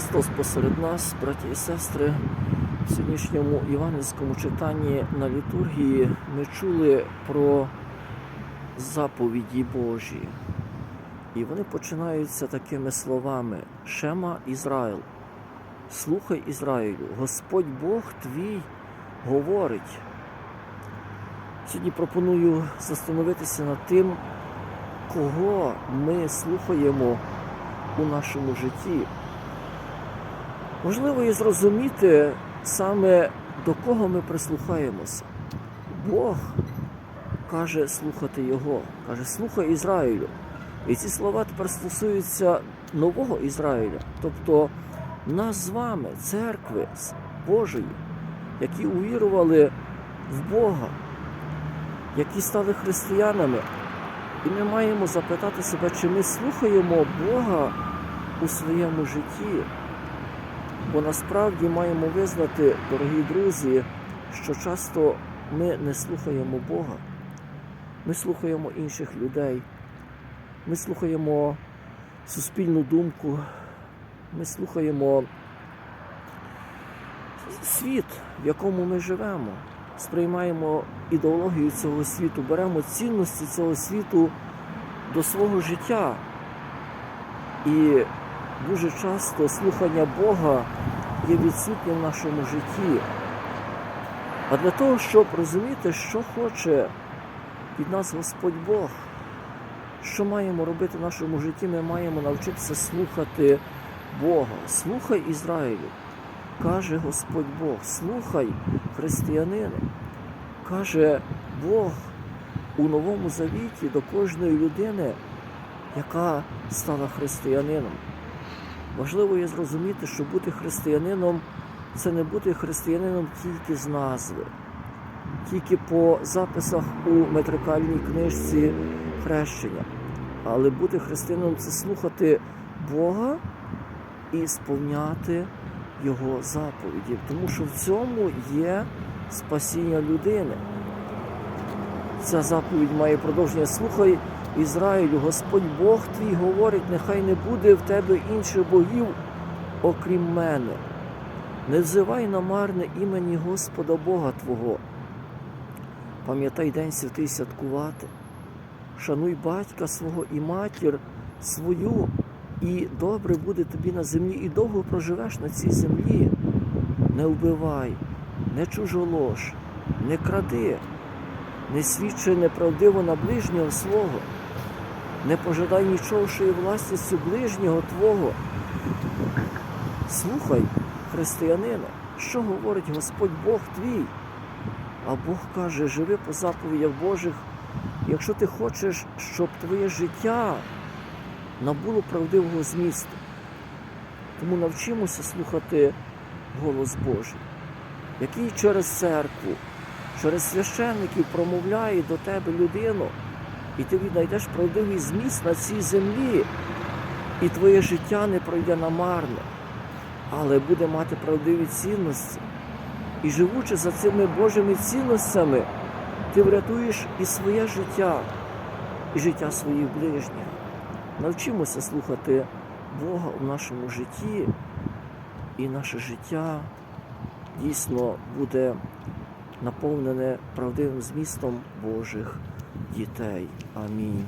Христос посеред нас, браті і сестри. В сьогоднішньому євангельському читанні на літургії ми чули про заповіді Божі. І вони починаються такими словами: Шема Ізраїл. Слухай Ізраїлю, Господь Бог твій говорить. Сьогодні пропоную застановитися над тим, кого ми слухаємо у нашому житті. Важливо є зрозуміти саме до кого ми прислухаємося. Бог каже слухати Його, каже, слухай Ізраїлю. І ці слова тепер стосуються нового Ізраїля, тобто нас з вами, церкви Божої, які увірували в Бога, які стали християнами. І ми маємо запитати себе, чи ми слухаємо Бога у своєму житті. Бо насправді маємо визнати, дорогі друзі, що часто ми не слухаємо Бога. Ми слухаємо інших людей, ми слухаємо суспільну думку, ми слухаємо світ, в якому ми живемо, сприймаємо ідеологію цього світу, беремо цінності цього світу до свого життя. І дуже часто слухання Бога є відсутнім в нашому житті. А для того, щоб розуміти, що хоче від нас Господь Бог, що маємо робити в нашому житті, ми маємо навчитися слухати Бога. Слухай Ізраїлю, каже Господь Бог, слухай християнине, каже Бог у Новому Завіті до кожної людини, яка стала християнином. Важливо є зрозуміти, що бути християнином це не бути християнином тільки з назви, тільки по записах у метрикальній книжці хрещення. Але бути християнином це слухати Бога і сповняти Його заповіді, тому що в цьому є спасіння людини. Ця заповідь має продовження. Слухай Ізраїлю, Господь Бог твій говорить, нехай не буде в тебе інших богів, окрім мене. Не взивай на марне імені Господа Бога Твого. Пам'ятай день святий святкувати. Шануй батька свого і матір свою, і добре буде тобі на землі, і довго проживеш на цій землі. Не вбивай, не чужолож, не кради, не свідчи неправдиво на ближнього свого, не пожадай нічого, що є власністю ближнього Твого. Слухай, християнине, що говорить Господь Бог твій? А Бог каже, живи по заповідях Божих, якщо ти хочеш, щоб твоє життя набуло правдивого змісту. Тому навчимося слухати голос Божий, який через церкву, через священників промовляє до тебе людину, і ти віднайдеш правдивий зміст на цій землі, і твоє життя не пройде намарно, але буде мати правдиві цінності. І живучи за цими Божими цінностями, ти врятуєш і своє життя, і життя своїх ближніх. Навчимося слухати Бога у нашому житті, і наше життя дійсно буде наповнене правдивим змістом Божих дітей. Амінь.